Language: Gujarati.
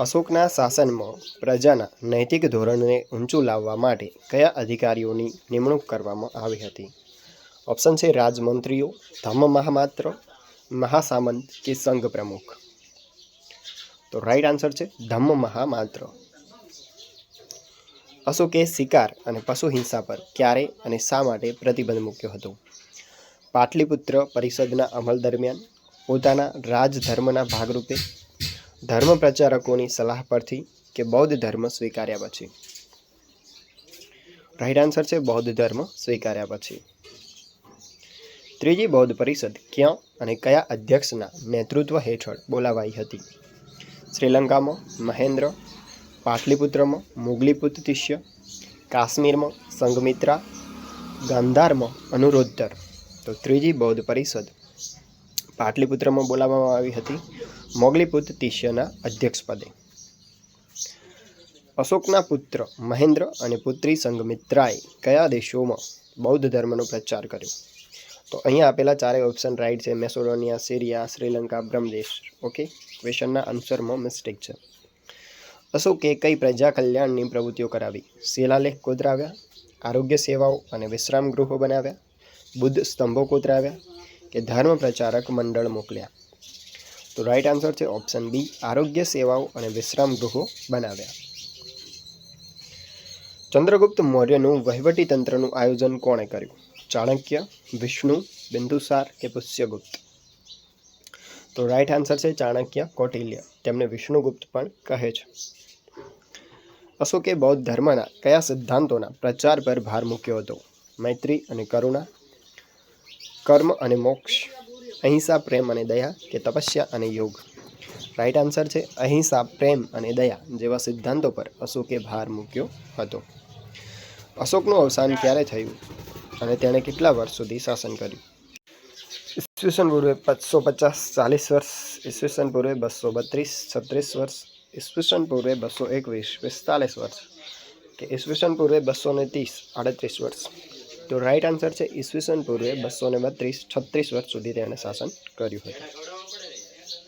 અશોકના શાસનમાં પ્રજાના નૈતિક ધોરણને ઊંચું લાવવા માટે કયા અધિકારીઓની નિમણૂક કરવામાં આવી હતી? ઓપ્શન છે રાજમંત્રીઓ ધમ્મ મહામાત્ર, મહાસામંત કે સંઘ પ્રમુખ? તો રાઈટ આન્સર છે ધમ્મ મહામાત્ર. અશોકે શિકાર અને પશુ હિંસા પર ક્યારે અને શા માટે પ્રતિબંધ મૂક્યો હતો? પાટલીપુત્ર પરિષદના અમલ દરમિયાન પોતાના રાજધર્મના ભાગરૂપે ધર્મ પ્રચારકોની સલાહ પરથી કે બૌદ્ધ ધર્મ સ્વીકાર્યા પછી? રાઈટ આન્સર છે, બૌદ્ધ ધર્મ સ્વીકાર્યા પછી. ત્રીજી બૌદ્ધ પરિષદ ક્યાં અને કયા અધ્યક્ષના નેતૃત્વ હેઠળ બોલાવાઈ હતી? શ્રીલંકામાં મહેન્દ્ર, પાટલીપુત્રમાં મુગલીપુત્તિષ્ય કાશ્મીરમાં સંઘમિત્રા, ગાંધારમાં અનુરોધર તો ત્રીજી બૌદ્ધ પરિષદ પાટલીપુત્રમાં બોલાવવામાં આવી હતી મોગલીપુત તિષ્યના અધ્યક્ષપદે. અશોકના પુત્ર મહેન્દ્ર અને પુત્રી સંઘમિત્રાએ કયા દેશોમાં બૌદ્ધ ધર્મનો પ્રચાર કર્યો? તો અહીંયા આપેલા ચારેય ઓપ્શન રાઈટ છે. Macedonia, Syria, Sri Lanka Brahmadesh okay ક્વેશ્ચનના આન્સરમાં મિસ્ટેક છે. અશોકે કઈ પ્રજા કલ્યાણની પ્રવૃત્તિઓ કરાવી? શિલાલેખ કોતરાવ્યા, આરોગ્ય સેવાઓ અને વિશ્રામ ગૃહો બનાવ્યા, બુદ્ધ સ્તંભો કોતરાવ્યા કે ધર્મ પ્રચારક મંડળ મોકલ્યા. તો રાઈટ આન્સર છે ઓપ્શન બી આરોગ્ય સેવાઓ અને વિશ્રામ ગૃહો બનાવ્યા. ચંદ્રગુપ્ત મૌર્યનું તંત્રનું આયોજન કોણે કર્યું? ચાણક્ય, વિષ્ણુ, બિંદુસાર કે પુષ્યગુપ્ત? તો રાઈટ આન્સર છે ચાણક્ય કૌટિલ્ય. તેમને વિષ્ણુગુપ્ત પણ કહે છે. અશોકે બૌદ્ધ ધર્મના કયા સિદ્ધાંતોના પ્રચાર પર ભાર મૂક્યો હતો? મૈત્રી અને કરુણા કર્મ અને મોક્ષ, અહિંસા, પ્રેમ અને દયા કે તપસ્યા અને યોગ. રાઈટ આન્સર છે, અહિંસા, પ્રેમ અને દયા જેવા સિદ્ધાંતો પર અશોકે ભાર મૂક્યો હતો. અશોકનું અવસાન ક્યારે થયું અને તેણે કેટલા વર્ષ સુધી શાસન કર્યું? ઈસવીસન પૂર્વે પાંચસો પચાસ, ચાલીસ વર્ષ, ઈસવીસન પૂર્વે બસો બત્રીસ, છત્રીસ વર્ષ, ઈસવીસન પૂર્વે બસો એકવીસ, પિસ્તાલીસ વર્ષ કે ઈસવીસન પૂર્વે બસો ને ત્રીસ, આડત્રીસ વર્ષ. તો રાઈટ આન્સર છે ઈસવીસન પૂર્વે બસો ને બત્રીસ, છત્રીસ વર્ષ સુધી તેણે શાસન કર્યું હતું.